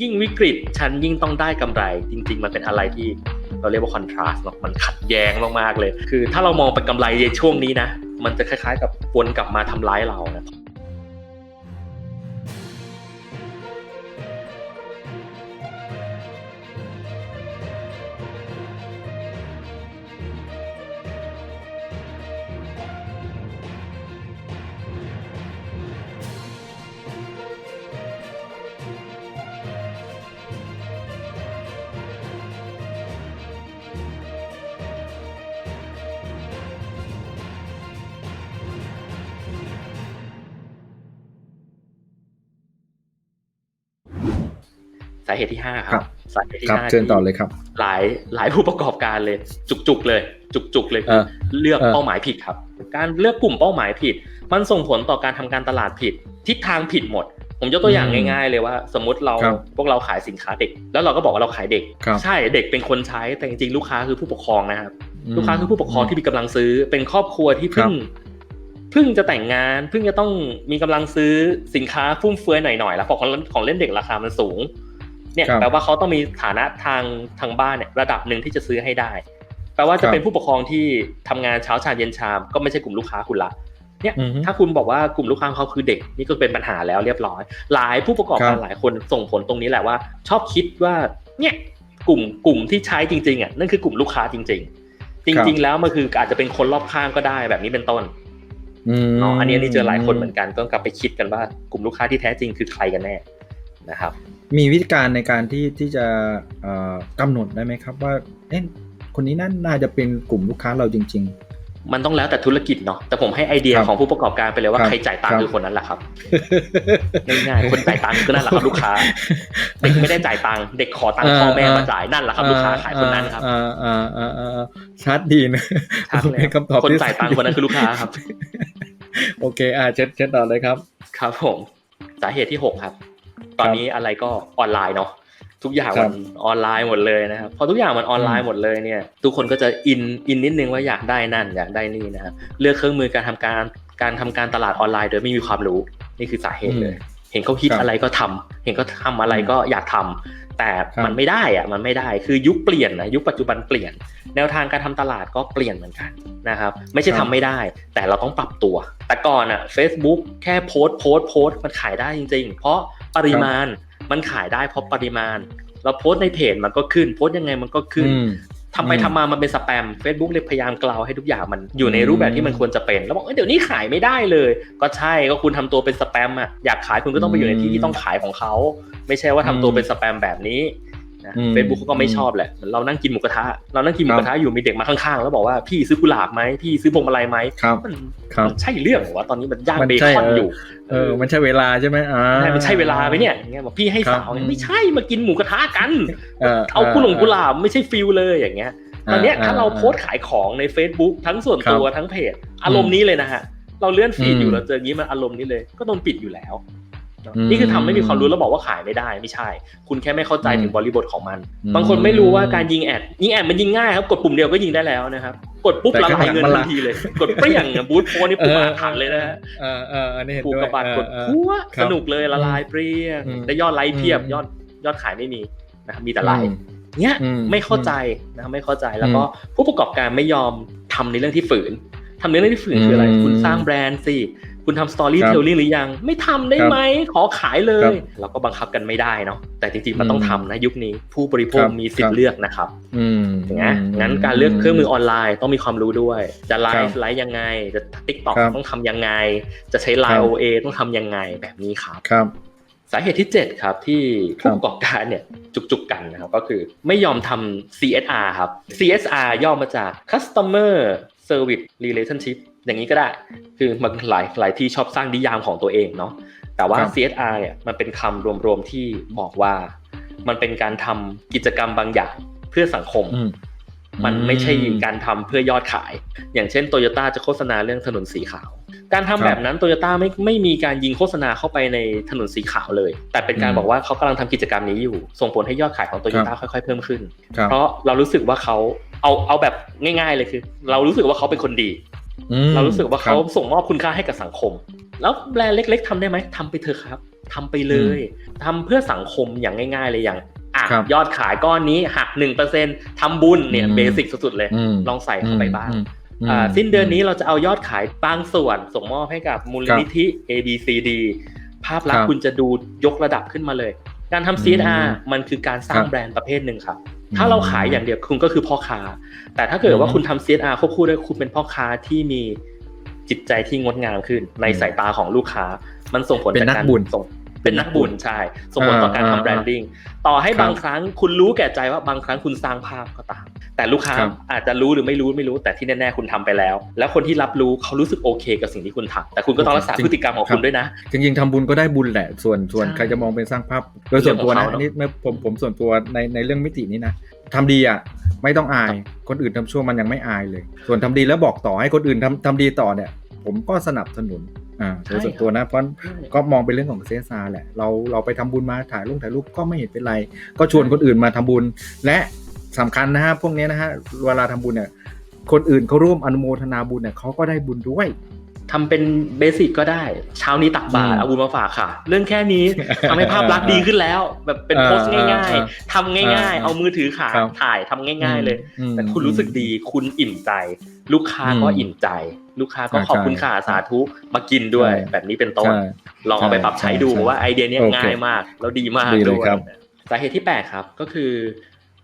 ยิ่งวิกฤตฉันยิ่งต้องได้กำไร จริง ๆ มันเป็นอะไรที่เราเรียกว่าคอนทราสต์เนาะมันขัดแย้งมากๆเลย คือถ้าเรามองเป็นกำไรในช่วงนี้นะ มันจะคล้ายๆ กับวนกลับมาทำร้ายเรานะ สาเหตุที่ห้าคครัรับบสาเหตุที่ครับห้าเชิญต่อที่เลยครับ หลายหลายผู้ประกอบการเลย จุกๆเลย จุกๆเลยเออเลือกเออเป้าหมายผิดครับ การเลือกกลุ่มเป้าหมายผิด มันส่งผลต่อการทำการตลาดผิด ทิศทางผิดหมด ผมยกตัวอย่างง่าย ๆ เลยว่า สมมติเราครับพวกเราขายสินค้าเด็ก แล้วเราก็บอกว่าเราขายเด็กครับใช่เด็กเป็นคนใช้แต่จริงๆลูกค้าคือผู้ปกครองนะครับมลูกค้าคือผู้ปกครองที่มีกำลังซื้อ เป็นครอบครัวที่เพิ่งครับเพิ่งจะแต่งงานเพิ่งจะต้องมีกำลังซื้อสินค้าฟุ่มเฟือยหน่อยๆแล้วของของเล่นเด็กราคามันสูง เนี่ยครับแปลว่าเขาต้องมีฐานะทางทางบ้านเนี่ยระดับหนึ่งที่จะซื้อให้ได้ แปลว่าคจะรับเป็นผู้ปกครองที่ทำงานเช้าชามเย็นชาม ก็ไม่ใช่กลุ่มลูกค้าคุณละเนี่ยอือฮึถ้าคุณบอกว่ากลุ่มลูกค้าของเขาคือเด็กนี่ก็เป็นปัญหาแล้วเรียบร้อย หลายผู้ประกอบการครับหลายคนส่งผลตรงนี้แหละว่า ชอบคิดว่าเนี่ยกลุ่มกลุ่มที่ใช้จริงๆอะนั่นคือกลุ่มลูกค้าจริง ๆ จริง ๆ แล้วมันคืออาจจะเป็นคนรอบข้างก็ได้แบบนี้เป็นต้นมเนาะอันนี้อันนี้เจอหลายคนเหมือนกันต้องกลับไปคิดกันว่ากลุ่มลูกค้าที่แท้จริงคือใครกันแน่นะครับ มีวิธีการในการที่ที่จะเอ่อกำหนดได้ไหมครับ ว่าเอ๊ะคนนี้นั่นน่าจะเป็นกลุ่มลูกค้าเราจริงมันต้องแล้วแต่ธุรกิจเนาะแต่ผมให้ไอเดียครับของผู้ประกอบการไปเลยว่าครับใครจ่ายตังครัค์บคือคนนั้นแหละครับๆง่ายๆคนจ่ายตังค์คือนั่นแหละครับลูกค้าเด็กไม่ได้จ่ายตังค์เด็กขอตังค์พ่อแม่มาจ่ายนั่นแหละครับลูกค้าขายคนนั้นครับอ่าอ่าอ่าอ่าอ่าชัดดีนะชัดเลยเป็นคำตอบคนที่จ่ายตังค์คนนั้นคือลูกค้าครับ โอเคอ่าเช็ดเช็ดต่อเลยครับ ครับผมสาเหตุที่หกครับ ตอนนี้อะไรก็ออนไลน์เนาะทุกอย่างครัมับนออนไลน์หมดเลยนะครับพอทุกอย่างมันออนไลน์หมดเลยเนี่ย ทุกคนก็จะอินอินนิดนึงว่าอยากได้นั่นอยากได้นี่นะครับเลือกเครื่องมือการทำการการทำการตลาดออนไลน์โดยไม่มีความรู้นี่คือสาเหตุเลย เห็นเขาคิดครับอะไรก็ทำเห็นเขาทำอะไรก็อยากทำแต่ครับมันไม่ได้อะมันไม่ได้คือยุคเปลี่ยนนะยุคปัจจุบันเปลี่ยน แนวทางการทำตลาดก็เปลี่ยนเหมือนกันนะครับไม่ใช่ครัทำบไม่ได้ แต่เราต้องปรับตัว แต่ก่อนอะ Facebook แค่โพสต์โพสต์โพสต์มันขายได้จริง ๆ เพราะ ปริมาณมันขายได้เพราะปริมาณ เราโพสต์ในเพจมันก็ขึ้น โพสต์ยังไงมันก็ขึ้นอืมทำไปอืมทำมามันเป็นสแปม Facebook เลยพยายามกล่าวให้ทุกอย่างมันอยู่ในรูปแบบที่มันควรจะเป็น แล้วบอกเอ้ยเดี๋ยวนี้ขายไม่ได้เลย ก็ใช่ก็คุณทำตัวเป็นสแปมอะอยากขายคุณก็ต้องไปอยู่ในที่ที่ต้องขายของเขา ไม่ใช่ว่าทำตัวเป็นสแปมแบบนี้นะอืม เฟซบุ๊กเขาก็ไม่ชอบแหละเหมือนเรานั่งกินหมูกระทะเรานั่งกินหมูกระทะอยู่มีเด็กมาข้างๆ แล้วบอกว่าพี่ซื้อกุหลาบไหมพี่ซื้อพวงมาลัยไหมครับมันครับมันใช่เรื่องเหรอวะตอนนี้มันย่างมันเบใช่คอนเอออยู่เออมันใช่เวลาใช่ไหมอ่าใช่มันใช่เวลาไหมเนี่ยอย่างเงี้ยบอกพี่ให้ครับสาวไม่ใช่มากินหมูกระทะกันเออเอากุหลงกุหลาบไม่ใช่ฟิลเลยอย่างเงี้ยตอนเนี้ยถ้าเราโพสต์อ่ขายของใน Facebook ทั้งส่วนตัวครับทั้งเพจ อารมณ์นี้เลยนะฮะเราเลื่อนฟีดอืมอยู่เราเจออย่างนี้มันอารมณ์นี้เลยก็โดนปิดอยู่แล้วอืม นี่คือทำไม่มีความรู้แล้วบอกว่าขายไม่ได้ไม่ใช่ คุณแค่ไม่เข้าใจอืมถึงบริบทของมันอืมบางคนไม่รู้ว่าการยิงแอดยิงแอดมันยิงง่ายครับกดปุ่มเดียวก็ยิงได้แล้วนะครับกดปุ๊บแต่ละข้างลายหลังเงินมันทัละนทีเลย กดเปรี้ยงอะบูทโพนี่ปุ๊บเอออาถรรพ์เลยนะฮะเออเอออันนี้เห็นปูด้วยกระบาดกดเออพัวครัสบนุกเลยละลายเปรี้ยงอืมได้ยอดไลค์เพียบอืมยอดยอดขายไม่มีนะครับมีแต่ไลค์อืมเนี้ยอืมไม่เข้าใจนะไม่เข้าใจแล้วก็ผู้ประกอบการไม่ยอมทำในเรื่องที่ฝืนทำในเรื่องที่ฝืนคืออะไรอืมคุณสร้างแบรนด์สิ คุณทำสตอรี่ครับเทลลิ่งหรือยัง ไม่ทำได้ครับไหม ขอขายเลครัยบเราก็บังคับกันไม่ได้เนาะแต่จริงๆมันต้องอืมทำนะยุคนี้ผู้บริโภคครับมีสิทครัธิ์บเลือกนะครับอืมอย่างเงี้ยงั้นการเลือกเครื่องมือออนไลน์ต้องมีความรู้ด้วย จะไลครัฟ์บไลฟ์ยังไง จะติ๊กต็อกครับต้องทำยังไง จะใช้ไลครัน์บโอเอต้องทำยังไงแบบนี้ครับครับสาเหตุที่ 7 ครับที่ครัผู้บประกอบการเนี่ยจุกๆกันนะครับก็คือไม่ยอมทำ CSR ครับ CSR ย่อมาจาก Customer Service Relationship อย่างนี้ก็ได้ คือมันหลายหลายที่ชอบสร้างนิยามของตัวเองเนาะ แต่ว่าครับ CSR เนี่ยมันเป็นคำรวมๆที่บอกว่า มันเป็นการทำกิจกรรมบางอย่างเพื่อสังคมอืมมันไม่ใช่การทำเพื่อยอดขาย อย่างเช่นโตโยต้าจะโฆษณาเรื่องถนนสีขาว การทำครับแบบนั้นโตโยต้าไม่ไม่มีการยิงโฆษณาเข้าไปในถนนสีขาวเลย แต่เป็นการอืมบอกว่าเขากำลังทำกิจกรรมนี้อยู่ ส่งผลให้ยอดขายของโตโยต้าค่อยๆเพิ่มขึ้นครับเพราะเรารู้สึกว่าเขาเอาเอาแบบง่าย ๆ เลยคือ เรารู้สึกว่าเขาเป็นคนดีอืม เรารู้สึกว่าเขาครับส่งมอบคุณค่าให้กับสังคม แล้วแบรนด์เล็ก ๆทำได้ไหมทำไปเถอะครับทำไปเลยทำเพื่อสังคมอย่างง่าย ๆ เลยอย่างอะครับยอดขายก้อนนี้หักหนึ่งเปอร์เซ็นทำบุญเนี่ยอืมเบสิกสุดๆเลยมลองใส่เข้าไปบ้างอืมอืมอ่าสิ้นเดือนนี้เราจะเอายอดขายบางส่วน ส่งมอบให้กับมูลนิธิ A B C D ภาพลักษครัณ์บคุณจะดูยกระดับขึ้นมาเลย การทำ CSR อืมมันคือการสร้างครับแบรนด์ประเภทหนึ่งครับ ถ้าเราขายอย่างเดียวคุณก็คือพ่อค้า แต่ถ้าเกิดว่าอืมคุณทำ CSR ควบคู่ด้วยคุณเป็นพ่อค้าที่มีจิตใจที่งดงามขึ้น ในอืมสายตาของลูกค้า มันส่งผลเป็นจากนักการบุญส่ง เป็นนักบุญใช่ส่งผลต่อการอ่าทำแบรนดิ้งต่อให้ครับบางครั้งคุณรู้แก่ใจว่าบางครั้งคุณสร้างภาพก็ตาม แต่ลูกค้าครับอาจจะรู้หรือไม่รู้ไม่รู้แต่ที่แน่ๆคุณทำไปแล้ว แล้วคนที่รับรู้เขารู้สึกโอเค กับสิ่งที่คุณทำแต่คุณก็ต้องรักษาพฤติกรรมของคุณด้วยนะ จริงๆทำบุญก็ได้บุญแหละ ส่วนส่วนใช่ใครจะมองเป็นสร้างภาพ โดยส่วนตัวนะเรื่องของเขาเนอะอันนี้ไม่ผมผมส่วนตัวในในเรื่องมิตินี้นะทำดีอะไม่ต้องอาย คนอื่นทำชั่วมันยังไม่อายเลย ส่วนทำดีแล้วบอกต่อให้คนอื่นทำทำดีต่อเนี่ย ผมก็สนับสนุน อ่าโดยส่วนตัวนะเพราะก็มองเป็นเรื่องของเซซาแหละเราเราไปทำบุญมาถ่ายรูปถ่ายรูปก็ไม่เห็นเป็นไร ก็ชวนคนอื่นมาทำบุญ และสำคัญนะฮะพวกเนี้ยนะฮะเวลาทำบุญเนี่ยคนอื่นเขาร่วมอนุโมทนาบุญเนี่ยเขาก็ได้บุญด้วยทำเป็นเบสิกก็ได้ เช้านี้ตักบาตรอืมเอาบุญมาฝากค่ะ เรื่องแค่นี้ทำให้ภาพลักษณ์ดีขึ้นแล้ว แบบเป็นโพสต์อ่าง่ายอ่าๆทำง่ายอ่าๆเอามือถือขาครับถ่ายทำง่าย ๆ เลยอืมแต่คุณรู้สึกดีคุณอิ่มใจ ลูกค้าก็อืมอิ่มใจ ลูกค้าก็ใช่ขอบคุณค่ะสาธุมากินด้วยใช่แบบนี้เป็นต้นใช่ลองเอาไปปรับใช้ดูใช่ผมว่าไอเดียเนี้ยโอเคง่ายมากแล้วดีมากดีเลยด้วยครับสาเหตุที่แปลกครับก็คือ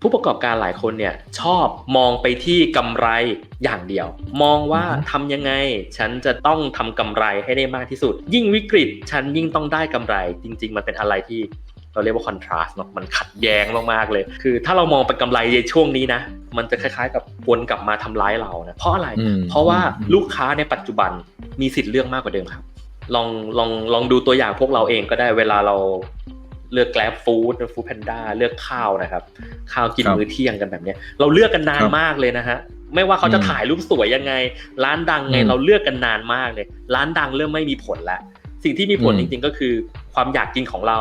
ผู้ประกอบการหลายคนเนี่ยชอบมองไปที่กำไรอย่างเดียว มองว่าอือฮึทำยังไง ฉันจะต้องทำกำไรให้ได้มากที่สุด ยิ่งวิกฤต ฉันยิ่งต้องได้กำไร จริง ๆ มันเป็นอะไรที่ เราเรียกว่าคอนทราสต์เนาะมันขัดแย้งมากๆเลย คือ ถ้าเรามองไปกำไรในช่วงนี้นะ มันจะคล้ายๆ กับวนกลับมาทำร้ายเรานะเพราะอะไรอืมเพราะว่าอืมลูกค้าในปัจจุบันมีสิทธิ์เลือกมากกว่าเดิมครับ ลองลองลองดูตัวอย่างพวกเราเองก็ได้เวลาเราเลือกแกลบฟู้ดฟู้ดแพนด้าเลือกข้าวนะครับ ข้าวกินครับมื้อเที่ยงกันแบบเนี้ยเราเลือกกันนานครับมากเลยนะฮะไม่ว่าเขาจะอืมถ่ายรูปสวยยังไง ร้านดังไงอืมเราเลือกกันนานมากเลย ร้านดังเริ่มไม่มีผลแล้วสิ่งที่มีผลอืมจริงๆก็คือ ความอยากกินของเรา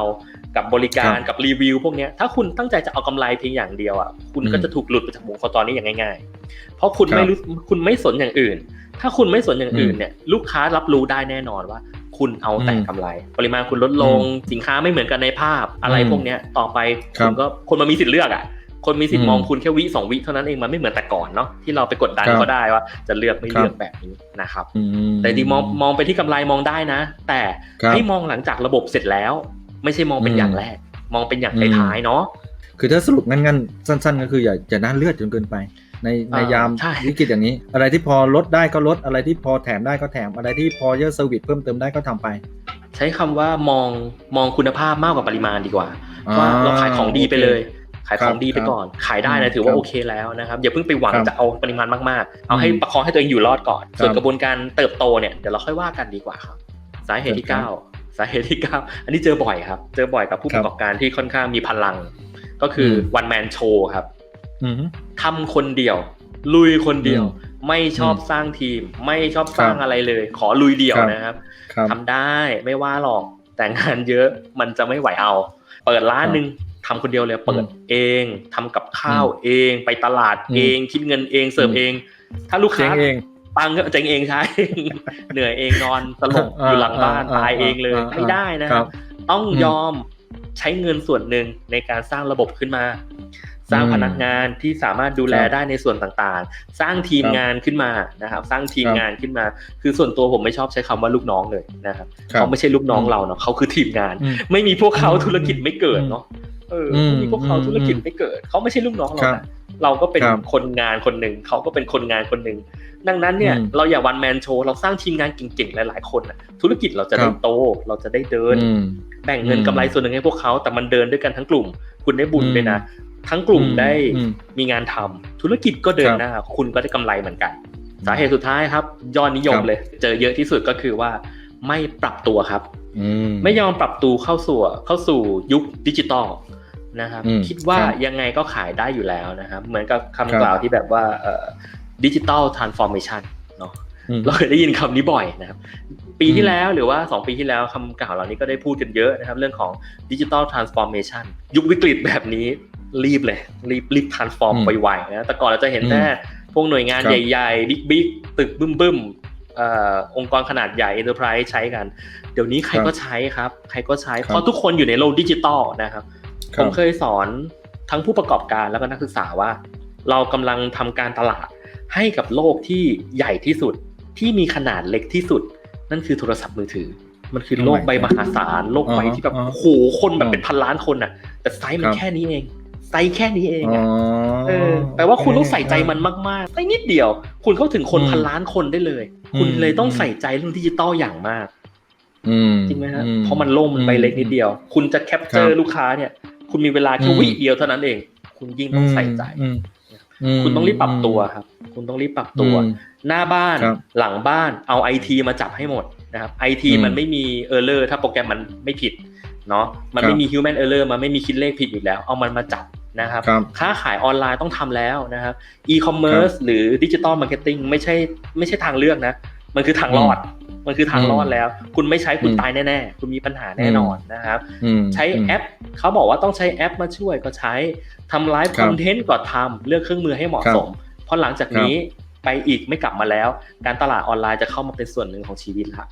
กับบริการครับกับรีวิว พวกเนี้ยถ้าคุณตั้งใจจะเอากำไรเพียงอย่างเดียวอะคุณก็อืมจะถูกหลุดไปจากวงจรนี้อย่างง่าย ๆ เพราะคุณครับไม่รู้คุณไม่สนอย่างอื่น ถ้าคุณไม่สนอย่างอื่นอืมเนี่ย ลูกค้ารับรู้ได้แน่นอนว่า คุณเอาแต่อืมกำไร ปริมาณคุณลดลงสินค้าไม่เหมือนกันในภาพอะไรอืมพวกเนี้ยต่อไปครัคุบณก็คนมันมีสิทธิ์เลือกอะคนมีสิทธิ์อืมมองคุณแค่วิสองวิเท่านั้นเองมันไม่เหมือนแต่ก่อนเนาะที่เราไปกดดันครับเขาได้ว่า จะเลือกไม่ครับเลือกแบบนี้นะครับอืมแต่จริงๆมองมองไปที่กำไรมองได้นะ แต่ครับให้มองหลังจากระบบเสร็จแล้ว ไม่ใช่มองเป็นอืมอย่างแรก มองเป็นอย่างอืมท้ายๆเนาะคือถ้าสรุปงั้นๆสั้น ๆ ก็คืออย่าอย่าน่าเลือดจนเกินไป ในในอ่ายยามใช่วิกฤตอย่างนี้ อะไรที่พอลดได้ก็ลดอะไรที่พอแถมได้ก็แถมอะไรที่พอเยอะเซอร์วิสเพิ่มเติมได้ก็ทำไป ใช้คำว่ามองมองคุณภาพมากกว่าปริมาณดีกว่าว่าเราขายของดีไปเลยขายของดีไปก่อน ขายได้ครันะบถือว่าครับโอเคแล้วนะครับอย่าเพิ่งไปหวังครับจะเอาปริมาณมากๆ เอาให้อืมประคองให้ตัวเองอยู่รอดก่อน ส่วนครับกระบวนการเติบโตเนี่ยเดี๋ยวเราค่อยว่ากันดีกว่าครับ สาเหตุที่ครับเก้า สาเหตุที่เก้าอันนี้เจอบ่อยครับ เจอบ่อยกับผู้คปรับระกอบการที่ค่อนข้างมีพลัง ก็คือมวันแมนโชว์ครับอืมทำคนเดียว ลุยคนเดียวอืมไม่ชอบอืมสร้างทีม ไม่ชอบสร้างครับอะไรเลย ขอลุยเดี่ยวครับนะครับครับทำได้ไม่ว่าหรอก แต่งานเยอะมันจะไม่ไหวเอา เปิดร้านครับหนึ่งทำคนเดียวเลยเปิดอืมเองทำกับข้าวอืมเอง ไปตลาดอืมเอง คิดเงินเองเสิร์ฟอืมเอง ถ้าลูกเจ๊ค้างเอง ปังก็เจ๊งเองใช่เหนื่อยเองนอนสลบอยู่หลังบ้านอ่าตายเองเลยอ่าไม่ได้นะคครัรับบต้องอืมยอมใช้เงินส่วนหนึ่งในการสร้างระบบขึ้นมา สร้างอืมพนักงานที่สามารถดูแลครับได้ในส่วนต่างๆ สร้างทีมครับงานขึ้นมานะครับ สร้างทีมครับงานขึ้นมา คือส่วนตัวผมไม่ชอบใช้คำว่าลูกน้องเลยนะครับครับเขาไม่ใช่ลูกน้องอืมเราเนาะเขาคือทีมงานอืมไม่มีพวกเขาอืมธุรกิจไม่เกิดเนาะเอออืมไม่มีพวกเขาอืมธุรกิจไม่เกิด เขาไม่ใช่ลูกน้องเราครับนะเราก็เป็นครับคนงานคนหนึ่งเขาก็เป็นคนงานคนหนึ่ง ดังนั้นเนี่ยอืมเราอย่าวันแมนโชว์เราสร้างทีมงานเก่งๆ หลายๆ คนนะธุรกิจเราจะได้ครับโต เราจะได้เดินอืมแบ่งเงินอืมกำไรส่วนหนึ่งให้พวกเขา แต่มันเดินด้วยกันทั้งกลุ่ม คุณได้บุญอืมด้วยนะ ทั้งกลุ่มอืมได้อืมมีงานทำธุรกิจก็เดินครับหน้าคุณก็ได้กำไรเหมือนกัน สาเหตุสุดท้ายครับ ยอดนิยมครับเลย เจอเยอะที่สุดก็คือว่า ไม่ปรับตัวครับอืมไม่ยอมปรับตัวเข้าสู่เข้าสู่ยุคดิจิตอลนะครับอืมคิดว่าครับยังไงก็ขายได้อยู่แล้วนะครับเหมือนกับครัคำบกล่าวที่แบบว่า ดิจิตอลทรานส์ฟอร์เมชันเนาะอืมเราเคยได้ยินคำนี้บ่อยนะครับ ปีที่แล้วหรือว่า 2 ปีที่แล้วคำกล่าวเหล่านี้ก็ได้พูดกันเยอะนะครับ เรื่องของดิจิ t a ลทรานส์ฟอร์เมชันยุควิกฤตแบบนี้รีบเลย รีบรีบทรานส์ฟอร์มอืมไวๆนะแต่ก่อนเราจะเห็นอืมแต่พวกหน่วยงานครับใหญ่ๆ บิ๊กๆ ตึกบึ้มๆเอ่อองค์กรขนาดใหญ่ enterprise ใช้กัน เดี๋ยวนี้ใครครับก็ใช้ครับ ใครก็ใช้ครับเพราะทุกคนอยู่ในโลกดิจิตอลนะครับคผรับมเคยสอนทั้งผู้ประกอบการแล้วก็นักศึกษาว่า เรากำลังทำการตลาด ให้กับโลกที่ใหญ่ที่สุดที่มีขนาดเล็กที่สุด นั่นคือโทรศัพท์มือถือ มันคือโลกใบมหาศาลโลกใบที่แบบอ่าฮะโอ้โหคนแบบเป็นพันล้านคนอะ แต่ไซส์มันครับแค่นี้เองไซส์แค่นี้เองอ๋ออะเออแปลว่าคุณต้องใส่ใจมันมากๆไซส์นิดเดียว คุณเข้าถึงคนอืมพันล้านคนได้เลย คุณอืมเลยต้องใส่ใจเรื่องดิจิตอลอย่างมากอืมจริงไหมฮะอืเพราะมันโล่งมันใบเล็กนิดเดียว คุณจะแคปเจอครัร์บลูกค้าเนี่ย คุณมีเวลาแค่อืมวิเดียวเท่านั้นเอง คุณยิ่งต้องใส่ใจอืมม คุณต้องรีบปรับตัวครับ คุณต้องรีบปรับตัวอืมหน้าบ้านครับหลังบ้านเอาไอทีมาจับให้หมดนะครับไอทีอืมมันไม่มีเออร์เลอร์ถ้าโปรแกรมมันไม่ผิดเนาะมันครับไม่มีฮิวแมนเออร์เลอร์มันไม่มีคิดเลขผิดอยู่แล้ว เอามันมาจับนะครับครับค้าขายออนไลน์ต้องทำแล้วนะครับอีคอมเมิร์ซหรือดิจิตอลมาร์เก็ตติ้งไม่ใช่ไม่ใช่ทางเลือกนะ มันคือทางรอด มันคือทางรอดแล้ว คุณไม่ใช้คุณอืมตายแน่ๆ คุณมีปัญหาแน่นอนนะครับอืมใช้แอปเขาบอกว่าต้องใช้แอปมาช่วยก็ใช้ทำไลฟ์ครัคบอนเทนต์ก็ทำเลือกเครื่องมือให้เหมาะครับสม เพราะหลังจากนี้ไปอีกไม่กลับมาแล้ว การตลาดออนไลน์จะเข้ามาเป็นส่วนหนึ่งของชีวิตละ